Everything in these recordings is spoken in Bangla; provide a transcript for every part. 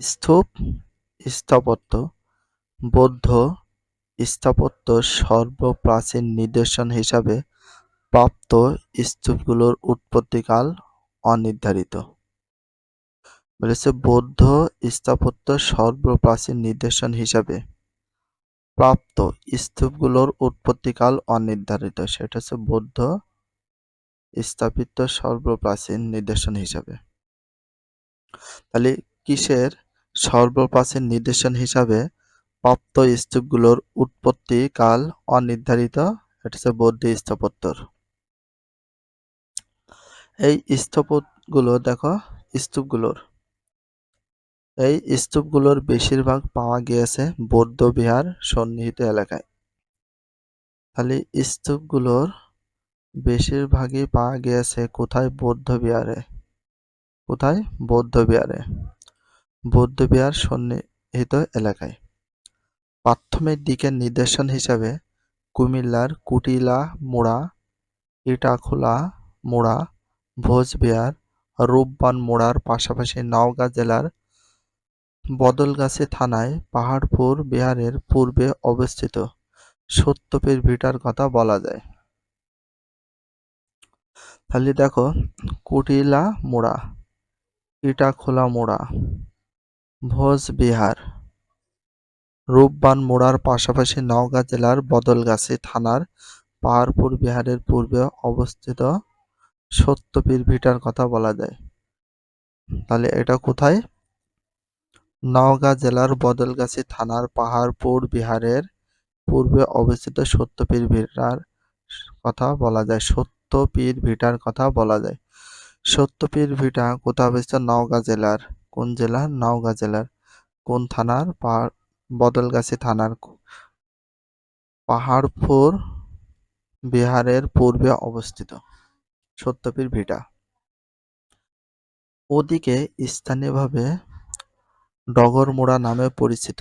স্তূপ স্থাপত্য, বৌদ্ধ, স্থাপত্য সর্বপ্রাচীন নিদর্শন হিসাবে প্রাপ্ত স্তূপগুলোর উৎপত্তিকাল অনির্ধারিত। বলেছে বৌদ্ধ স্থাপত্য সর্বপ্রাচীন নিদর্শন হিসাবে প্রাপ্ত স্তূপগুলোর উৎপত্তিকাল অনির্ধারিত সেটা হচ্ছে বৌদ্ধ স্থাপিত সর্বপ্রাচীন নিদর্শন হিসাবে তাহলে কিসের সর্বপ্রাচীন নিদর্শন হিসাবে প্রাপ্ত স্তূপগুলোর উৎপত্তি কাল অনির্ধারিত, এটা হচ্ছে বৌদ্ধ স্থাপত্যর এই স্থপতগুলো দেখো, স্তূপগুলোর। এই স্তূপগুলোর বেশিরভাগ পাওয়া গিয়েছে বৌদ্ধ বিহার সন্নিহিত এলাকায়। তাহলে স্তূপগুলোর বেশিরভাগই পাওয়া গিয়েছে কোথায়? বৌদ্ধ বিহারে। কোথায়? বৌদ্ধ বিহারে। বৌদ্ধ বিহার সন্নিহিত এলাকায়। প্রাথমিক দিকের নিদর্শন হিসাবে কুমিল্লার কুটিলা মোড়া, ইটাখোলা মোড়া, ভোজবিহার, রূপবান মোড়ার পাশাপাশি নওগাঁ জেলার বদলগাছি থানায় পাহাড়পুর বিহারের পূর্বে অবস্থিত সত্যপীর ভিটার কথা বলা যায়। তাহলে দেখো, কুটিলা মোড়া, ইটাখোলা মোড়া ভোজবিহার। রূপবান মোড়ার পাশাপাশি নওগাঁ জেলার বদলগাছি থানার পাহাড়পুর বিহারের পূর্বে অবস্থিত সত্যপীর ভিটার কথা বলা যায়। তাহলে এটা কোথায়? নওগাঁ জেলার বদলগাছি থানার পাহাড়পুর বিহারের পূর্বে অবস্থিত সত্যপীর ভিটার কথা বলা যায়। সত্যপীর ভিটার কথা বলা যায়। সত্যপীর ভিটা কোথায় অবস্থিত? নওগাঁ জেলার কোন জেলা নওগাঁ জেলার। কোন থানার? বদলগাছি থানার। পাহাড়পুর বিহারের পূর্বে অবস্থিত। সত্যপীর ভিটা। ওদিকে স্থানীয়ভাবে ডগরমোড়া নামে পরিচিত।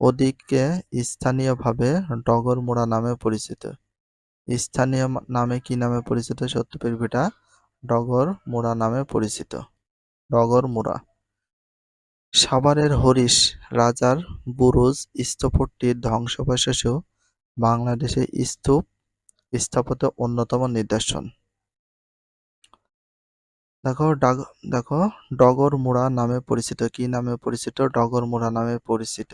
ওদিকে স্থানীয়ভাবে ডগরমোড়া নামে পরিচিত। স্থানীয় নামে কি নামে পরিচিত? সত্যপীর ভিটা ডগর মোড়া নামে পরিচিত। ডগর মোড়া সাভারের হরিশ রাজার বুরুজ স্থপতির ধ্বংসাবশেষও বাংলাদেশে স্তূপ স্থাপত্যের অন্যতম নিদর্শন। দেখো দেখো ডগরমুড়া নামে পরিচিত। কি নামে পরিচিত? ডগরমুড়া নামে পরিচিত।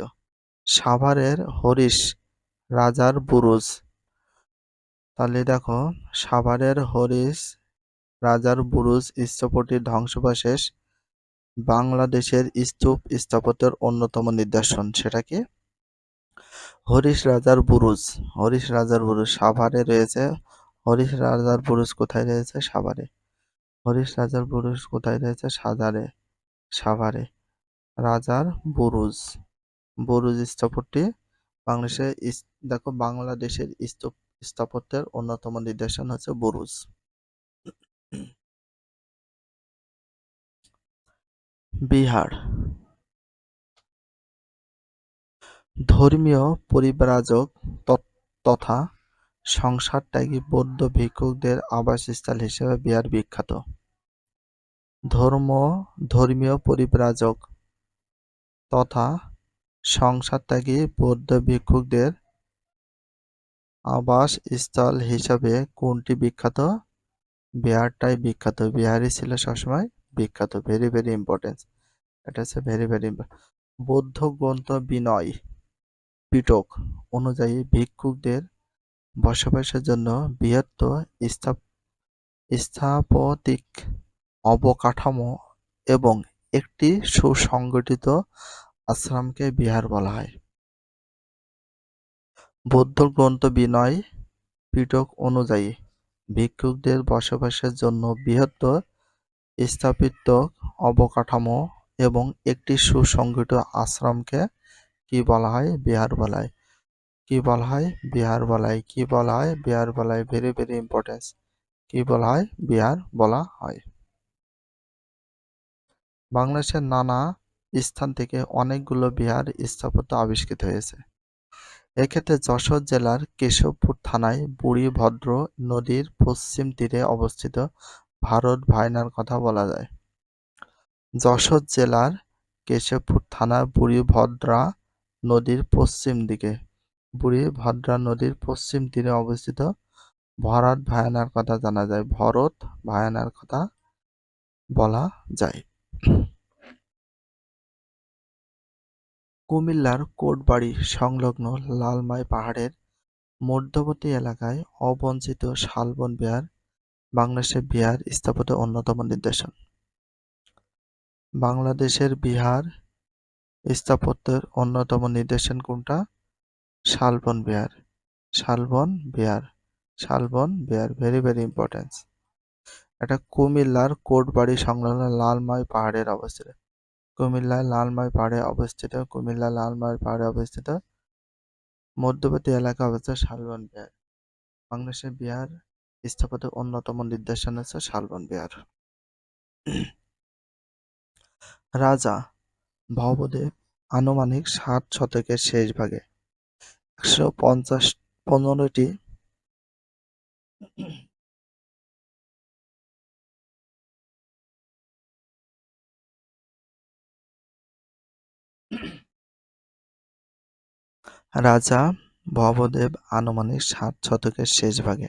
সাভারের হরিশ রাজার বুরুজ। তাহলে দেখো সাভারের হরিশ রাজার বুরুজ স্থপতির ধ্বংসাবশেষ বাংলাদেশের স্তূপ স্থাপত্যের অন্যতম নিদর্শন সেটা কি? হরিশ রাজার বুরুজ। হরিশ রাজার বুরুজ সাভারে রয়েছে। হরিশ রাজার বুরুজ কোথায় রয়েছে? সাভারে। হরিশ রাজার বুরুজ কোথায় রয়েছে? সাজারে। সাভারে। রাজার বুরুজ। বুরুজ স্থাপত্যটি বাংলাদেশের দেখো, বাংলাদেশের স্তূপ স্থাপত্যের অন্যতম নিদর্শন হচ্ছে বুরুজ। বিহার। ধর্মীয় পরিব্রাজক তথা সংসার ত্যাগী বৌদ্ধ ভিক্ষুকদের আবাসস্থল হিসেবে বিহার বিখ্যাত। ধর্ম, ধর্মীয় পরিব্রাজক তথা সংসার ত্যাগী বৌদ্ধ ভিক্ষুকদের আবাসস্থল হিসাবে কোনটি বিখ্যাত? বিহারটাই বিখ্যাত। বিহারই ছিল সবসময় বিখ্যাত ভেরি ভেরি ইম্পর্টেন্স এটা হচ্ছে ভেরি ভেরি বৌদ্ধ গ্রন্থ বিনয় পিটক অনুযায়ী ভিক্ষুকদের বসবাসের জন্য বৃহত্তর স্থাপতিক অবকাঠামো এবং একটি সুসংগঠিত আশ্রমকে বিহার বলা হয়। বৌদ্ধ গ্রন্থ বিনয় পিটক অনুযায়ী ভিক্ষুকদের বসবাসের জন্য বৃহত্তর স্থাপিত অবকাঠামো এবং একটি সুসংগঠিত আশ্রমকে কি বলা হয়? বিহার বলা হয়। কি বলা হয়? বিহার বলা হয়। কি বলা হয়? বিহার বলা হয়। ভেরি ভেরি ইম্পর্টেন্স কি বলা হয়? বিহার বলা হয়। বাংলাদেশের নানা স্থান থেকে অনেকগুলো বিহার স্থাপত্য আবিষ্কৃত হয়েছে। এক্ষেত্রে যশোর জেলার কেশবপুর থানায় বুড়ি ভদ্র নদীর পশ্চিম তীরে অবস্থিত ভারত ভাইনার কথা বলা যায়। যশোর জেলার কেশবপুর থানার বুড়িভদ্রা নদীর পশ্চিম দিকে। বুড়িভদ্রা নদীর পশ্চিম তীরে অবস্থিত ভরত ভায়ানার কথা জানা যায়। ভরত ভায়ানার কথা বলা যায়। কুমিল্লার কোটবাড়ি সংলগ্ন লালমাই পাহাড়ের মধ্যবর্তী এলাকায় অবঞ্চিত শালবন বিহার বাংলাদেশের বিহার স্থাপত্যের অন্যতম নিদর্শন। বাংলাদেশের বিহার স্থাপত্যের অন্যতম নিদর্শন কোনটা? Shalban Vihara. Shalban Vihara. Shalban Vihara very very importance এটা কুমিল্লার কোটবাড়ি সংলগ্ন লালমাই পাহাড়ের অবস্থিত। কুমিল্লার লালমাই পাহাড়ে অবস্থিত কুমিল্লা লালমাই পাহাড়ে অবস্থিত মধ্যবর্তী এলাকা অবস্থিত শালবন বিহার। বাংলাদেশের বিহার স্থাপত্যের অন্যতম নিদর্শন হচ্ছে শালবন বিহার। রাজা ভবদেব আনুমানিক সাত শতকের শেষ ভাগে একশো পঞ্চাশ পনেরোটি রাজা ভবদেব আনুমানিক সাত শতকের শেষ ভাগে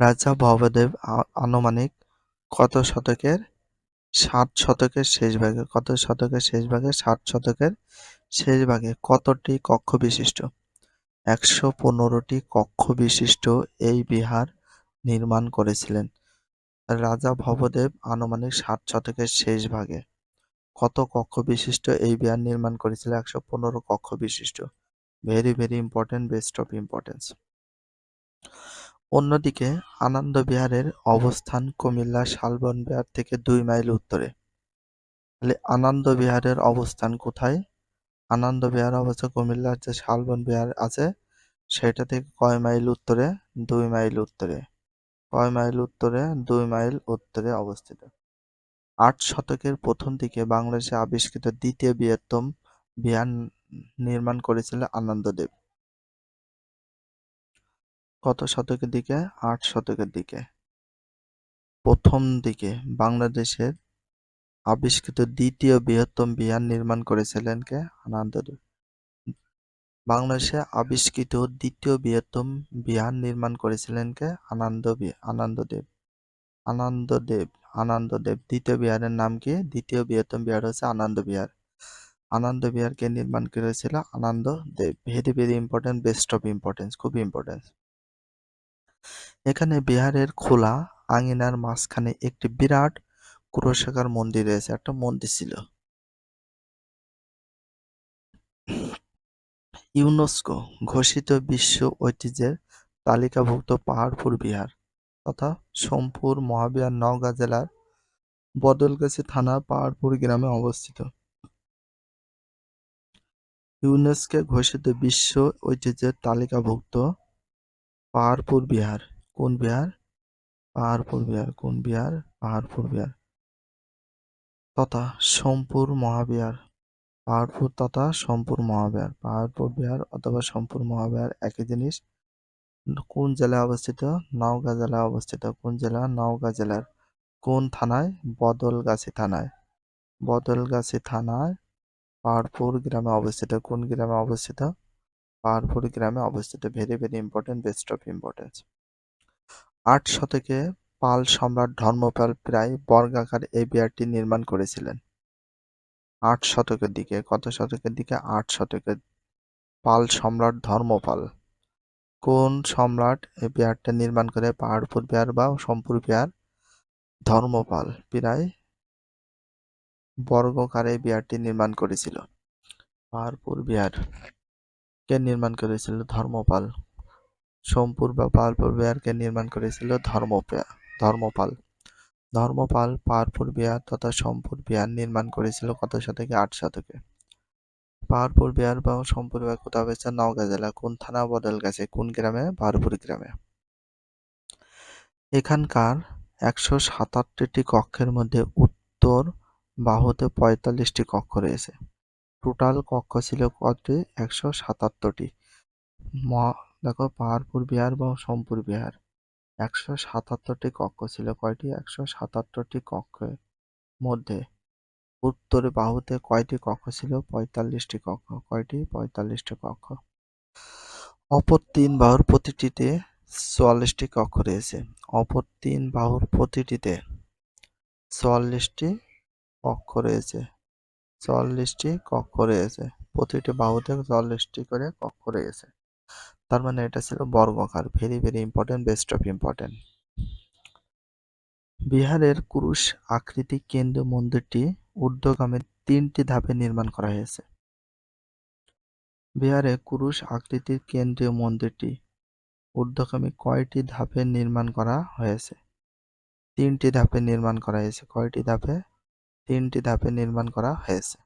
রাজা ভবদেব আনুমানিক কত শতকের? ষাট শতকের শেষ ভাগে। কত শতকের শেষ ভাগে? ষাট শতকের শেষ ভাগে। কতটি কক্ষ বিশিষ্ট? একশো পনেরোটি কক্ষ বিশিষ্ট এই বিহার নির্মাণ করেছিলেন। রাজা ভবদেব আনুমানিক ষাট শতকের শেষ ভাগে। কত কক্ষ বিশিষ্ট এই বিহার নির্মাণ করেছিল? একশো পনেরো কক্ষ বিশিষ্ট। Very very important, best of importance. অন্যদিকে আনন্দ বিহারের অবস্থান কুমিল্লা শালবন বিহার থেকে দুই মাইল উত্তরে। তাহলে আনন্দ বিহারের অবস্থান কোথায়? আনন্দ বিহার অবস্থা কুমিল্লার যে শালবন বিহার আছে, সেটা থেকে কয় মাইল উত্তরে? দুই মাইল উত্তরে। কয় মাইল উত্তরে? দুই মাইল উত্তরে অবস্থিত। আট শতকের প্রথম দিকে বাংলাদেশে আবিষ্কৃত দ্বিতীয় বৃহত্তম বিহার নির্মাণ করেছিলেন আনন্দদেব। কত শতকের দিকে? আট শতকের দিকে। প্রথম দিকে বাংলাদেশের আবিষ্কৃত দ্বিতীয় বৃহত্তম বিহার নির্মাণ করেছিলেন কে? আনন্দদেব বাংলাদেশে আবিষ্কৃত দ্বিতীয় বৃহত্তম বিহার নির্মাণ করেছিলেন কে? আনন্দ আনন্দদেব আনন্দদেব আনন্দদেব দ্বিতীয় বিহারের নাম কি? দ্বিতীয় বৃহত্তম বিহার হচ্ছে আনন্দ বিহার। আনন্দ বিহারকে নির্মাণ করেছিল Ananda Deb. Very very important best of importance খুব ইম্পর্টেন্স এখানে বিহারের খোলা আঙিনার মাঝখানে একটি বিরাট ক্রোশাকার মন্দির রয়েছে, একটা মন্দির ছিল। ইউনেস্কো ঘোষিত বিশ্ব ঐতিহ্যের তালিকাভুক্ত পাহাড়পুর বিহার তথা সোমপুর, মহাবিহার, নওগাঁ জেলার বদলগাছি থানা পাহাড়পুর গ্রামে অবস্থিত। ইউনেস্কো ঘোষিত বিশ্ব ঐতিহ্যের তালিকাভুক্ত পাহাড়পুর বিহার। কোন বিহার? পাহাড়পুর বিহার। কোন বিহার? পাহাড়পুর বিহার। তথা সোমপুর মহাবিহার। পাহাড়পুর তথা সোমপুর মহাবিহার। পাহাড়পুর বিহার অথবা সোমপুর মহাবিহার একই জিনিস। কোন জেলায় অবস্থিত? নওগাঁ জেলায় অবস্থিত। কোন জেলা? নওগাঁ জেলার। কোন থানায়? বদলগাছি থানায়। বদলগাছি থানায় পাহাড়পুর গ্রামে অবস্থিত। কোন গ্রামে অবস্থিত? পাহাড়পুর গ্রামে অবস্থিত very very important best of importance আট শতকে পাল সম্রাট ধর্মপাল প্রায় বর্গাকার এই বিহারটি নির্মাণ করেছিলেন। আট শতকের দিকে, কত শতকের দিকে? আট শতকের পাল সম্রাট ধর্মপাল। কোন সম্রাট এই বিহারটা নির্মাণ করে? পাহাড়পুর বিহার বা সম্পুর বিহার? ধর্মপাল প্রায় বর্গকারে বিহারটি নির্মাণ করেছিল। পাহাড়পুর বিহার। কে নির্মাণ করেছিল? ধর্মপাল। সোমপুর বা পাহাড়পুর বিহারকে নির্মাণ করেছিল? ধর্মপাল। ধর্মপাল। পাহাড়পুর বিহার তথা সোমপুর বিহার নির্মাণ করেছিল কত শতকে? আট শতকে। পাহাড়পুর বিহার বা সোমপুর বিহার কোথাও হয়েছে নওগাঁ জেলা। কোন থানা বদল গেছে? কোন গ্রামে? পাহাড়পুর গ্রামে। এখানকার একশো সাতাত্তরটি কক্ষের মধ্যে উত্তর বাহুতে পঁয়তাল্লিশটি কক্ষ রয়েছে। টোটাল কক্ষ ছিল কতটি একশো সাতাত্তরটি। দেখো, পাহাড়পুর বিহার বা সোমপুর বিহার। একশো সাতাত্তরটি কক্ষ ছিল। কয়টি? একশো সাতাত্তরটি কক্ষের মধ্যে। উত্তর বাহুতে কয়টি কক্ষ ছিল? পঁয়তাল্লিশটি কক্ষ। কয়টি? পঁয়তাল্লিশটি কক্ষ। অপর তিন বাহুর প্রতিটিতে চুয়াল্লিশটি কক্ষ রয়েছে। অপর তিন বাহুর প্রতিটিতে চুয়াল্লিশটি কক্ষ রয়েছে। চুয়াল্লিশটি কক্ষ রয়েছে প্রতিটি বাহুতে চল্লিশটি করে কক্ষ রয়েছে তার মানে এটা ছিল বর্গকার very very important best of important বিহারের কুরুশ আকৃতি কেন্দ্রীয় মন্দিরটি ঊর্ধ্বগামী তিনটি ধাপে নির্মাণ করা হয়েছে। বিহারে কুরুশ আকৃতির কেন্দ্রীয় মন্দিরটি ঊর্ধ্বগামী কয়টি ধাপে নির্মাণ করা হয়েছে? তিনটি ধাপে নির্মাণ করা হয়েছে। কয়টি ধাপে? তিনটি ধাপে নির্মাণ করা হয়েছে।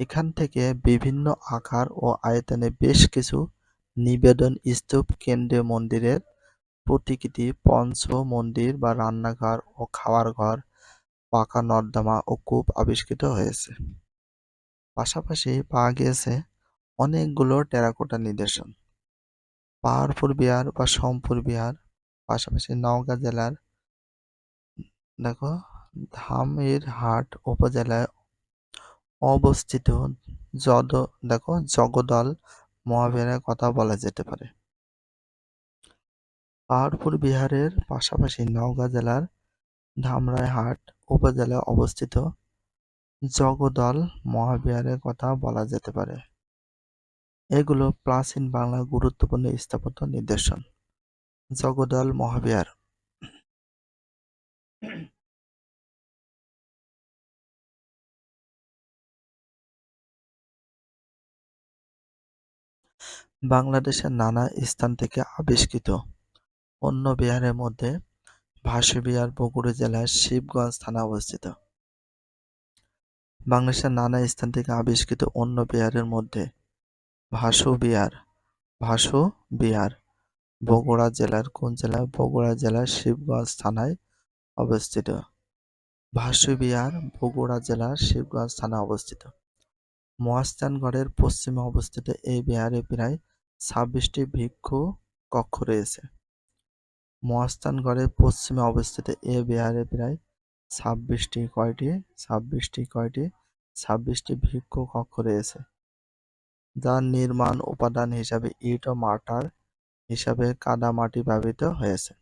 এখান থেকে বিভিন্ন আকার ও আয়তনে বেশ কিছু নিবেদন স্তূপ কেন্দ্রীয় মন্দিরের প্রতিকৃতি পঞ্চ মন্দির বা রান্নাঘর ও খাওয়ার ঘর, পাকা নর্দমা ও কূপ আবিষ্কৃত হয়েছে। পাশাপাশি পাওয়া গিয়েছে অনেকগুলো টেরাকোটা নিদর্শন। পাহাড়পুর বিহার বা সোমপুর বিহার, পাশাপাশি নওগাঁ জেলার, দেখো ধামেরহাট উপজেলায় অবস্থিত জদ দেখো, জগদল মহাবিহারের কথা বলা যেতে পারে। পাহাড়পুর বিহারের পাশাপাশি নওগাঁ জেলার ধামরাইহাট উপজেলায় অবস্থিত জগদল মহাবিহারের কথা বলা যেতে পারে। এগুলো প্রাচীন বাংলার গুরুত্বপূর্ণ স্থাপত্য নিদর্শন। জগদল মহাবিহার বাংলাদেশের নানা স্থান থেকে আবিষ্কৃত। অন্য বিহারের মধ্যে ভাসু বিহার বগুড়া জেলার শিবগঞ্জ থানা অবস্থিত। বাংলাদেশের নানা স্থান থেকে আবিষ্কৃত অন্য বিহারের মধ্যে ভাসু বিহার ভাসু বিহার বগুড়া জেলার কোন জেলা? বগুড়া জেলার শিবগঞ্জ থানায় অবস্থিত। ভাসু বিহার বগুড়া জেলার শিবগঞ্জ থানায় অবস্থিত। মহাস্থানগড়ের পশ্চিমে অবস্থিত এই বিহারে প্রায় ছাব্বিশটি ভিক্ষু কক্ষ রয়েছে। মহাস্থানগড়ের পশ্চিমে অবস্থিত এ বিহারে প্রায় ছাব্বিশটি কয়টি ছাব্বিশটি কয়টি, ছাব্বিশটি ভিক্ষু কক্ষ রয়েছে। যার নির্মাণ উপাদান হিসাবে ইট ও মার্টার হিসাবে কাদামাটি ব্যবহৃত হয়েছে।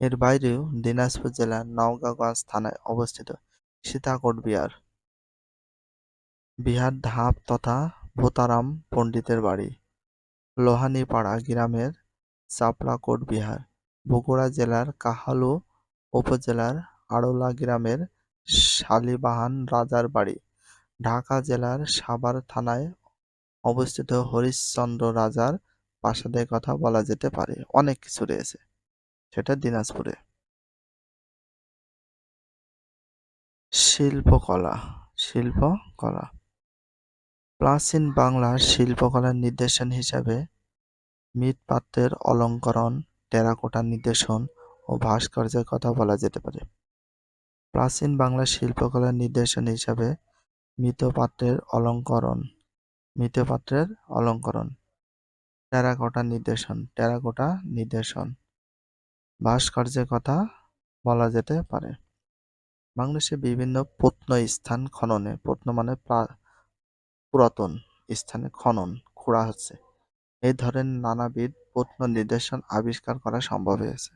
এর বাইরেও দিনাজপুর জেলার নওগাঁগঞ্জ থানায় অবস্থিত সীতাকোট বিহার। বিহার ধাপ তথা ভূতারাম পণ্ডিতের বাড়ি। লোহানীপাড়া গ্রামের চাপড়াকোট বিহার, বগুড়া জেলার কাহালু উপজেলার আড়লা গ্রামের শালিবাহান রাজার বাড়ি, ঢাকা জেলার সাভার থানায় অবস্থিত হরিশ্চন্দ্র রাজার প্রাসাদের কথা বলা যেতে পারে। অনেক কিছু রয়েছে। সেটা দিনাজপুরে। শিল্পকলা শিল্পকলা। প্রাচীন বাংলার শিল্পকলার নিদর্শন হিসাবে মৃৎপাত্রের অলঙ্করণ, টেরাকোটার নিদর্শন ও ভাস্কর্যের কথা বলা যেতে পারে। প্রাচীন বাংলার শিল্পকলার নিদর্শন হিসাবে মৃৎপাত্রের অলঙ্করণ মৃৎপাত্রের অলঙ্করণ টেরাকোটা নিদর্শন টেরাকোটা নিদর্শন ভাস্কর্যের কথা বলা যেতে পারে। বাংলাদেশে বিভিন্ন প্রত্নস্থান খননে, প্রত্ন মানে পুরাতন স্থানে খনন খোঁড়া হচ্ছে। এই ধরনের নানাবিধ প্রত্ন নিদর্শন আবিষ্কার করা সম্ভব হয়েছে।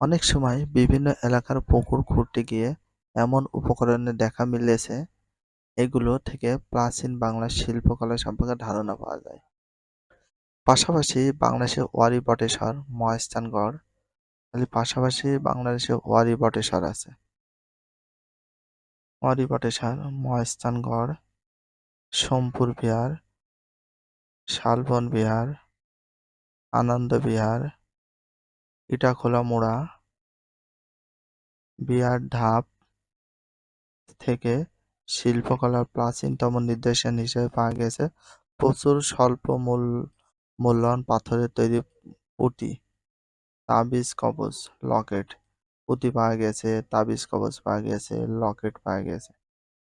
অনেক সময় বিভিন্ন এলাকার পুকুর খুঁড়তে গিয়ে এমন উপকরণের দেখা মিলেছে, এগুলো থেকে প্রাচীন বাংলার শিল্পকলা সম্পর্কে ধারণা পাওয়া যায়। পাশাপাশি বাংলাদেশের ওয়ারি বটেশ্বর, মহাস্থানগড় খালি পাশাপাশি বাংলাদেশে ওয়ারি বটেশ্বর আছে। ওয়ারি বটেশ্বর, মহাস্থানগড় সোমপুর বিহার, শালবন বিহার, আনন্দ বিহার, ইটাখোলা মোড়া, বিহার ধাপ থেকে শিল্পকলার প্রাচীনতম নিদর্শন হিসেবে পাওয়া গেছে। প্রচুর স্বল্প মূল, মূল্যবান পাথরের তৈরি পুঁতি তাবিজ কবচ লকেট পুঁতি পাওয়া গেছে, তাবিজ কবচ পাওয়া গেছে, লকেট পাওয়া গেছে।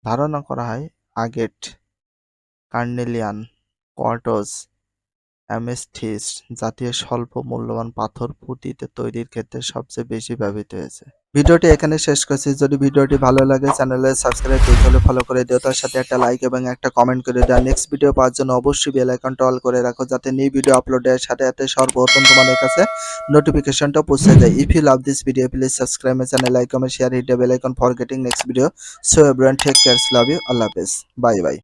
ধারণা করা হয় আগেট কার্নেলিয়ান কোয়ার্টজ অ্যামেথিস্ট জাতীয় স্বল্প মূল্যবান পাথর পুঁতিতে তৈরির ক্ষেত্রে সবচেয়ে বেশি ব্যবহৃত হয়েছে। ভিডিওটি এখানে শেষ করছি। যদি ভিডিওটি ভালো লাগে চ্যানেলে সাবস্ক্রাইব করতে হলে ফলো করে দিও। তার সাথে একটা লাইক এবং একটা কমেন্ট করে দিও। নেক্সট ভিডিও পাওয়ার জন্য অবশ্যই বেল আইকনটা অল করে রাখো, যাতে নিউ ভিডিও আপলোডের সাথে সাথে সর্বপ্রথম তোমাদের কাছে নোটিফিকেশনটা পৌঁছে যায়। If you love this video please subscribe my channel like comment share hit bell icon for getting next video so everyone take cares love you আল্লাহ হাফেজ বাই বাই